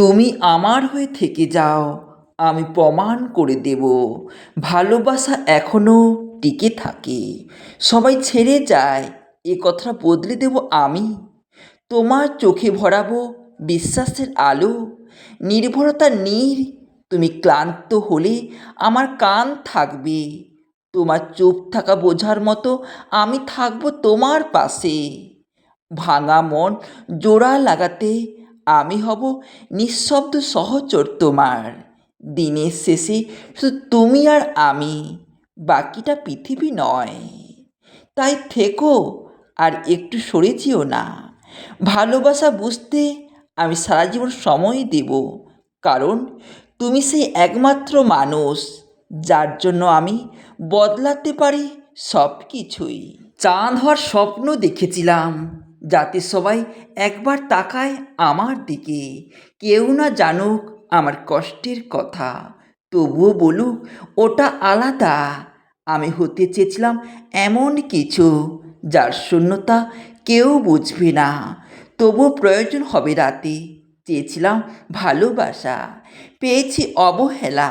তুমি আমার হয়ে থেকে যাও, আমি প্রমাণ করে দেব। ভালোবাসা এখনও টিকে থাকে। সবাই ছেড়ে যায়, এ কথা বদলে দেব আমি। তোমার চোখে ভরাবো বিশ্বাসের আলো। নির্ভরতা নীর, তুমি ক্লান্ত হলে আমার কান থাকবে। তোমার চুপ থাকা বোঝার মতো আমি থাকব তোমার পাশে। ভাঙা মন জোড়া লাগাতে আমি হব নিঃশব্দ সহচর তোমার। দিনের শেষে শুধু তুমি আর আমি, বাকিটা পৃথিবী নয়। তাই থেকো আর একটু সরে যেও না। ভালোবাসা বুঝতে আমি সারা জীবন সময় দেব, কারণ তুমি সেই একমাত্র মানুষ যার জন্য আমি বদলাতে পারি সব কিছুই চাঁদ হওয়ার স্বপ্ন দেখেছিলাম যাতে সবাই একবার তাকায় আমার দিকে। কেউ না জানুক আমার কষ্টের কথা, তবুও বলুক ওটা আলাদা। আমি হতে চেয়েছিলাম এমন কিছু যার শূন্যতা কেউ বুঝবে না। তবুও প্রয়োজন হবে রাতে। চেয়েছিলাম ভালোবাসা, পেয়েছি অবহেলা।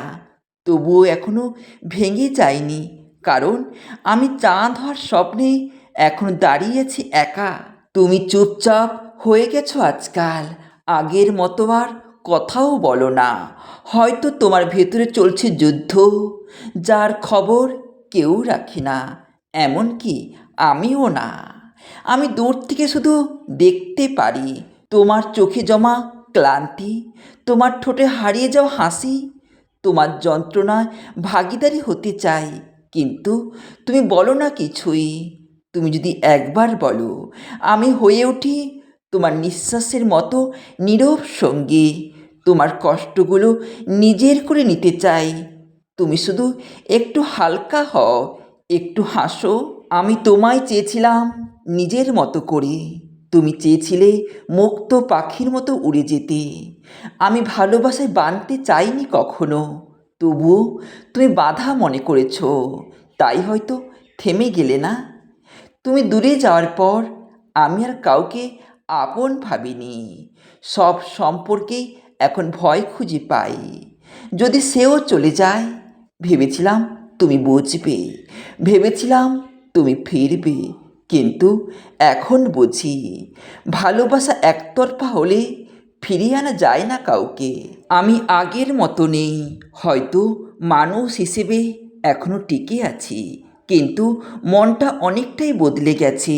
তবুও এখনও ভেঙে যায়নি, কারণ আমি চাঁদ হওয়ার স্বপ্নে এখন দাঁড়িয়েছি একা। তুমি চুপচাপ হয়ে গেছো আজকাল। আগের মতো আর কথাও বলো না। হয়তো তোমার ভেতরে চলছে যুদ্ধ, যার খবর কেউ রাখে না। এমনকি আমিও না। আমি দূর থেকে শুধু দেখতে পারি। তোমার চোখে জমা ক্লান্তি, তোমার ঠোঁটে হারিয়ে যাওয়া হাসি, তোমার যন্ত্রণায় ভাগিদারি হতে চাই। কিন্তু তুমি বলো না কিছুই। তুমি যদি একবার বলো, আমি হয়ে উঠি তোমার নিঃশ্বাসের মতো নীরব সঙ্গী। তোমার কষ্টগুলো নিজের করে নিতে চাই। তুমি শুধু একটু হালকা হও, একটু হাসো। আমি তোমায় চেয়েছিলাম নিজের মতো করে। তুমি চেয়েছিলে মুক্ত পাখির মতো উড়ে যেতে। আমি ভালোবাসায় বানতে চাইনি কখনো। তবুও তুমি বাধা মনে করেছ। তাই হয়তো থেমে গেলে না। তুমি দূরে যাওয়ার পর আমি আর কাউকে আপন ভাবিনি। সব সম্পর্কেই এখন ভয় খুঁজে পাই। যদি সেও চলে যায়, ভেবেছিলাম তুমি বুঝবে। ভেবেছিলাম তুমি ফিরবে, কিন্তু এখন বুঝি। ভালোবাসা একতরফা হলে ফিরিয়ে আনা যায় না কাউকে। আমি আগের মতো নেই হয়তো মানুষ হিসেবে এখনও টিকে আছি। কিন্তু মনটা অনেকটাই বদলে গেছে।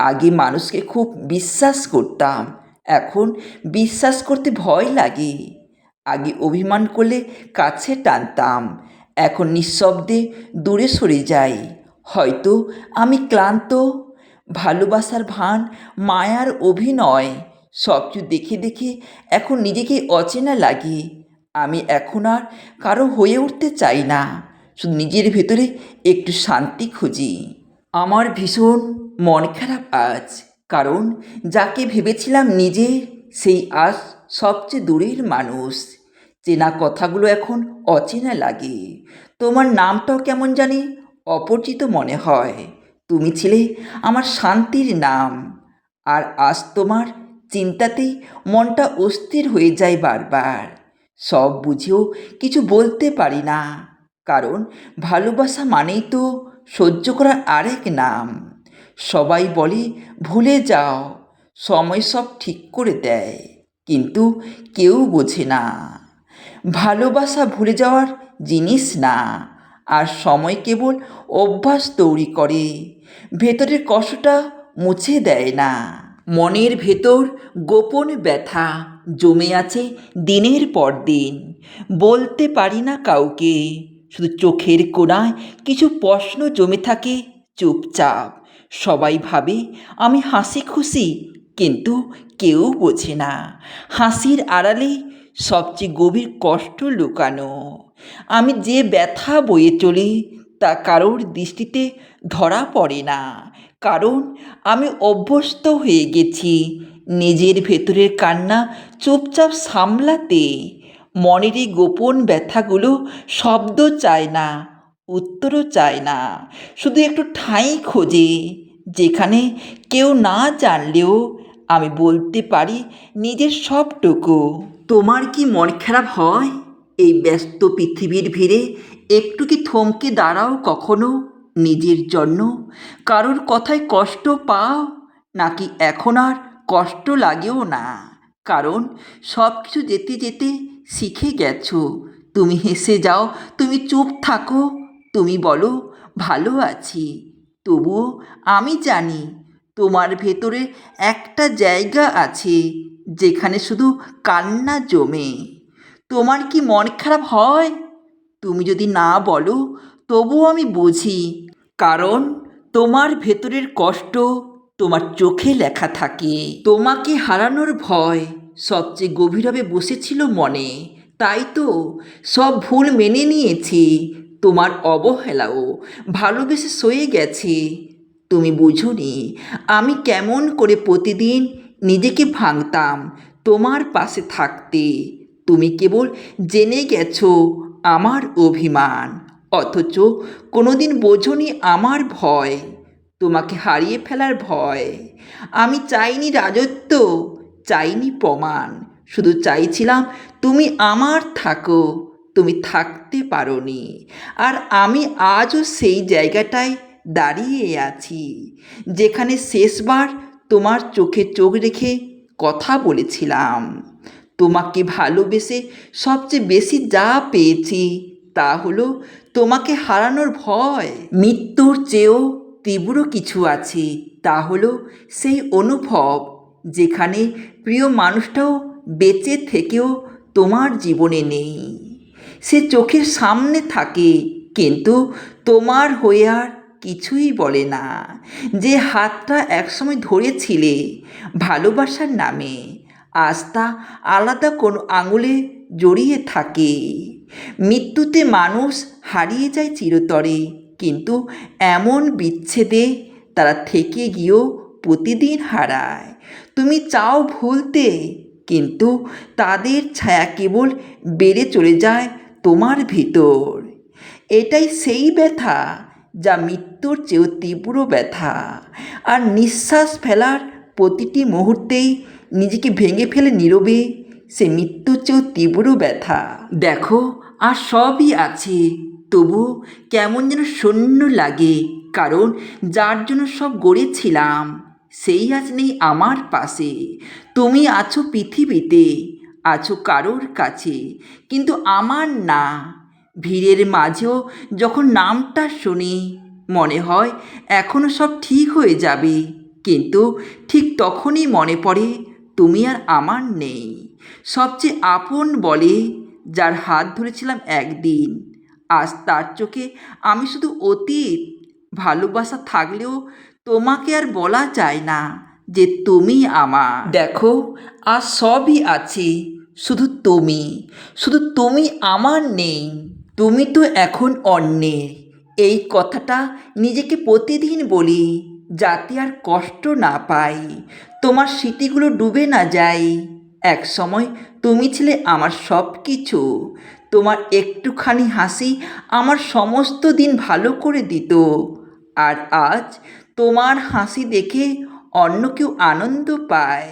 আগে মানুষকে খুব বিশ্বাস করতাম, এখন বিশ্বাস করতে ভয় লাগে। আগে অভিমান করলে কাছে টানতাম, এখন নিঃশব্দে দূরে সরে যাই। হয়তো আমি ক্লান্ত, ভালোবাসার ভান, মায়ার অভিনয় সব কিছু দেখে দেখে এখন নিজেকে অচেনা লাগে। আমি এখন আর কারও হয়ে উঠতে চাই না। শুধু নিজের ভেতরে একটু শান্তি খুঁজি। আমার ভীষণ মন খারাপ আজ, কারণ যাকে ভেবেছিলাম নিজে, সেই আজ সবচেয়ে দূরের মানুষ। চেনা কথাগুলো এখন অচেনা লাগে। তোমার নামটাও কেমন জানি অপরিচিত মনে হয়। তুমি ছিলে আমার শান্তির নাম। আর আজ তোমার চিন্তাতেই মনটা অস্থির হয়ে যায় বারবার। সব বুঝেও কিছু বলতে পারি না। কারণ ভালোবাসা মানেই তো সহ্য করার আরেক নাম। সবাই বলে, ভুলে যাও, সময় সব ঠিক করে দেয়। কিন্তু কেউ বোঝে না। ভালোবাসা ভুলে যাওয়ার জিনিস না, আর সময় কেবল অভ্যাস তৈরি করে। ভেতরের কষ্টটা মুছে দেয় না। মনের ভেতর গোপন ব্যথা জমে আছে দিনের পর দিন। বলতে পারি না কাউকে শুধু চোখের কোণায় কিছু প্রশ্ন জমে থাকে, চুপচাপ। সবাই ভাবে, আমি হাসি খুশি, কিন্তু কেউ বোঝে না। হাসির আড়ালে সবচেয়ে গভীর কষ্ট লুকানো। আমি যে ব্যথা বয়ে চলি, তা কারোর দৃষ্টিতে ধরা পড়ে না। কারণ আমি অভ্যস্ত হয়ে গেছি, নিজের ভেতরের কান্না চুপচাপ সামলাতে। মনের এই গোপন ব্যথাগুলো শব্দ চায় না, উত্তরও চায় না। শুধু একটু ঠাঁই খোঁজে, যেখানে কেউ না জানলেও আমি বলতে পারি নিজের সবটুকু। তোমার কি মন খারাপ হয়? এই ব্যস্ত পৃথিবীর ভিড়ে একটু কি থমকে দাঁড়াও কখনো নিজের জন্য? কারোর কথায় কষ্ট পাও? নাকি এখন আর কষ্ট লাগেও না? কারণ সব কিছু যেতে যেতে শিখে গেছো। তুমি হেসে যাও, তুমি চুপ থাকো, তুমি বলো, ভালো আছি। তবুও আমি জানি তোমার ভেতরে একটা জায়গা আছে, যেখানে শুধু কান্না জমে। তোমার কি মন খারাপ হয়? তুমি যদি না বলো, তবুও আমি বুঝি। কারণ তোমার ভেতরের কষ্ট তোমার চোখে লেখা থাকে। তোমাকে হারানোর ভয় সবচেয়ে গভীরভাবে বসেছিল মনে। তাই তো সব ভুল মেনে নিয়েছি। তোমার অবহেলাও ভালোবেসে সয়ে গেছে। তুমি বুঝোনি, আমি কেমন করে প্রতিদিন নিজেকে ভাঙতাম তোমার পাশে থাকতে। তুমি কেবল জেনে গেছো আমার অভিমান, অথচ কোনোদিন বোঝনি আমার ভয়, তোমাকে হারিয়ে ফেলার ভয়। আমি চাইনি রাজত্ব চাইনি প্রমাণ। শুধু চাইছিলাম তুমি আমার থাকো, তুমি থাকতে পারোনি। আর আমি আজও সেই জায়গাটায় দাঁড়িয়ে আছি, যেখানে শেষবার তোমার চোখে চোখ রেখে কথা বলেছিলাম। তোমাকে ভালোবেসে সবচেয়ে বেশি যা পেয়েছি তা হলো তোমাকে হারানোর ভয়। মৃত্যুর চেয়েও তীব্র কিছু আছে, তা হলো সেই অনুভব। যেখানে প্রিয় মানুষটাও বেঁচে থেকেও তোমার জীবনে নেই। সে চোখের সামনে থাকে, কিন্তু তোমার হয়ে আর কিছুই বলে না। যে হাতটা একসময় ধরেছিলে ভালোবাসার নামে, আজ তা আলাদা কোনো আঙুলে জড়িয়ে থাকে। মৃত্যুতে মানুষ হারিয়ে যায় চিরতরে, কিন্তু এমন বিচ্ছেদে তারা থেকে গিয়েও প্রতিদিন হারায়। তুমি চাও ভুলতে, কিন্তু তাদের ছায়া কেবল বেড়ে চলে যায় তোমার ভিতর। এটাই সেই ব্যথা যা মৃত্যুর চেয়েও তীব্র ব্যথা। আর নিঃশ্বাস ফেলার প্রতিটি মুহূর্তেই নিজেকে ভেঙে ফেলে নীরবে, সে মৃত্যুর চেয়েও তীব্র ব্যথা। দেখো, আর সবই আছে। তবু কেমন যেন শূন্য লাগে, কারণ যার জন্য সব গড়েছিলাম। সেই আজ নেই আমার পাশে। তুমি আছো পৃথিবীতে, আছো কারোর কাছে, কিন্তু আমার না। ভিড়ের মাঝেও যখন নামটা শুনি, মনে হয় এখনও সব ঠিক হয়ে যাবে। কিন্তু ঠিক তখনই মনে পড়ে, তুমি আর আমার নেই। সবচেয়ে আপন বলে, যার হাত ধরেছিলাম একদিন, আজ তার চোখে আমি শুধু অতীত, ভালোবাসা থাকলেও তোমাকে আর বলা যায় না যে তুমি আমার। দেখো, আর সবই আছে, শুধু তুমি শুধু তুমি আমার নেই, তুমি তো এখন অন্যের। এই কথাটা নিজেকে প্রতিদিন বলি, যাতে আর কষ্ট না পাই। তোমার স্মৃতিগুলো ডুবে না যায় এক সময় তুমি ছিলে আমার সব কিছু তোমার একটুখানি হাসি আমার সমস্ত দিন ভালো করে দিত। আর আজ তোমার হাসি দেখে অন্য কেউ আনন্দ পায়।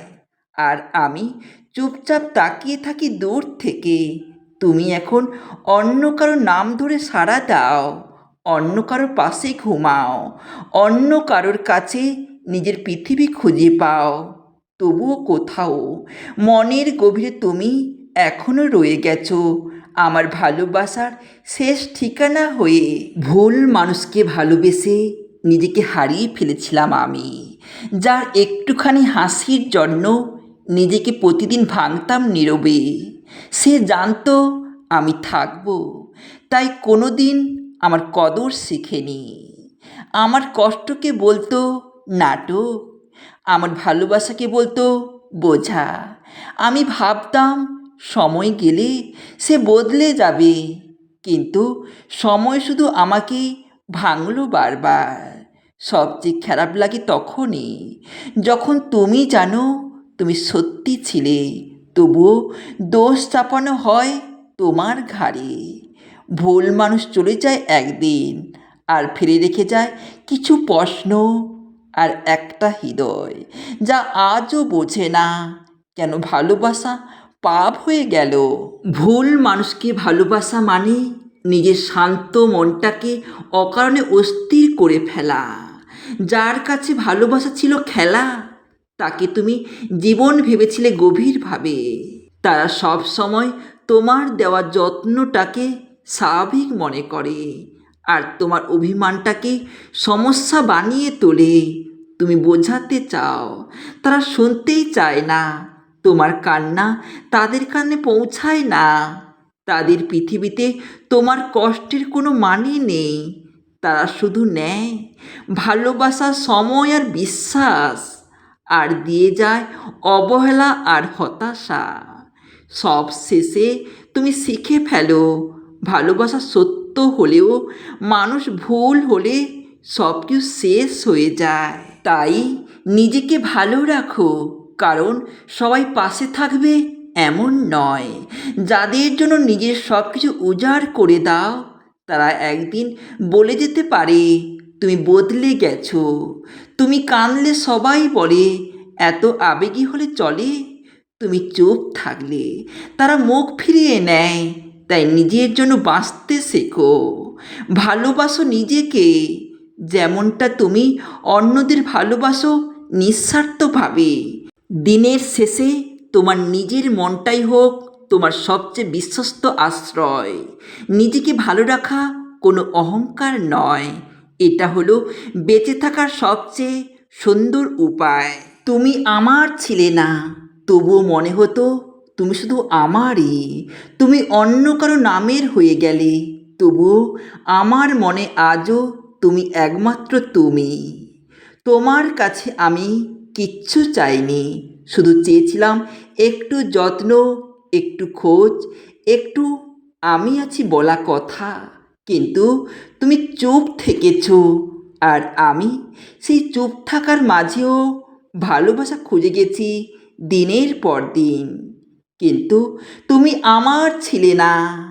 আর আমি চুপচাপ তাকিয়ে থাকি দূর থেকে। তুমি এখন অন্য কারও নাম ধরে সাড়া দাও। অন্য কারোর পাশে ঘুমাও। অন্য কারোর কাছে নিজের পৃথিবী খুঁজে পাও। তবুও কোথাও মনের গভীরে তুমি এখনও রয়ে গেছো। আমার ভালোবাসার শেষ ঠিকানা হয়ে ভুল মানুষকে ভালোবেসে নিজেকে হারিয়ে ফেলেছিলাম আমি। যার একটুখানি হাসির জন্য নিজেকে প্রতিদিন ভাঙতাম নীরবে। সে জানতো আমি থাকব। তাই কোনো দিন আমার কদর শিখেনি। আমার কষ্টকে বলতো নাটক। আমার ভালোবাসাকে বলতো বোঝা। আমি ভাবতাম সময় গেলে সে বদলে যাবে। কিন্তু সময় শুধু আমাকে ভাঙলো বারবার। সবচেয়ে খারাপ লাগে তখনই যখন তুমি জানো তুমি সত্যি ছিলে, তবুও দোষ চাপানো হয় তোমার ঘাড়ে। ভুল মানুষ চলে যায় একদিন আর ফিরে রেখে যায় কিছু প্রশ্ন আর একটা হৃদয় যা আজও বোঝে না কেন ভালোবাসা পাপ হয়ে গেল। ভুল মানুষকে ভালোবাসা মানে নিজের শান্ত মনটাকে অকারণে অস্থির করে ফেলা। যার কাছে ভালোবাসা ছিল খেলা, তাকে তুমি জীবন ভেবেছিলে গভীরভাবে। তারা সব সময় তোমার দেওয়া যত্নটাকে স্বাভাবিক মনে করে আর তোমার অভিমানটাকে সমস্যা বানিয়ে তোলে। তুমি বোঝাতে চাও, তারা শুনতেই চায় না, তোমার কান্না তাদের কানে পৌঁছায় না। তাদের পৃথিবীতে তোমার কষ্টের কোনো মানে নেই। তারা শুধু নেয়। ভালোবাসা সময় আর বিশ্বাস। আর দিয়ে যায় অবহেলা আর হতাশা। সব শেষে তুমি শিখে ফেলো, ভালোবাসা সত্য হলেও মানুষ ভুল হলে সব কিছু শেষ হয়ে যায়। তাই নিজেকে ভালো রাখো, কারণ সবাই পাশে থাকবে এমন নয়। যাদের জন্য নিজের সব কিছু উজাড় করে দাও তারা একদিন বলে যেতে পারে, তুমি বদলে গেছো। তুমি কানলে সবাই বলে, এত আবেগী হলে চলে। তুমি চুপ থাকলে, তারা মুখ ফিরিয়ে নেয়, তাই নিজের জন্য বাঁচতে শেখো। ভালোবাসো নিজেকে, যেমনটা তুমি অন্যদের ভালোবাসো নিঃস্বার্থভাবে। দিনের শেষে তোমার নিজের মনটাই হোক তোমার সবচেয়ে বিশ্বস্ত আশ্রয়। নিজেকে ভালো রাখা কোনো অহংকার নয়। এটা হলো বেঁচে থাকার সবচেয়ে সুন্দর উপায়। তুমি আমার ছিলে না, তবুও মনে হতো তুমি শুধু আমারই। তুমি অন্য কারও নামের হয়ে গেলে, তবুও আমার মনে আজও তুমি একমাত্র তুমি। তোমার কাছে আমি কিচ্ছু চাইনি, শুধু চেয়েছিলাম একটু যত্ন একটু খোঁজ, একটু আমি আছি বলা কথা, কিন্তু তুমি চুপ থেকেছ। আর আমি সেই চুপ থাকার মাঝেও ভালোবাসা খুঁজে গেছি দিনের পর দিন। কিন্তু তুমি আমার ছিলে না।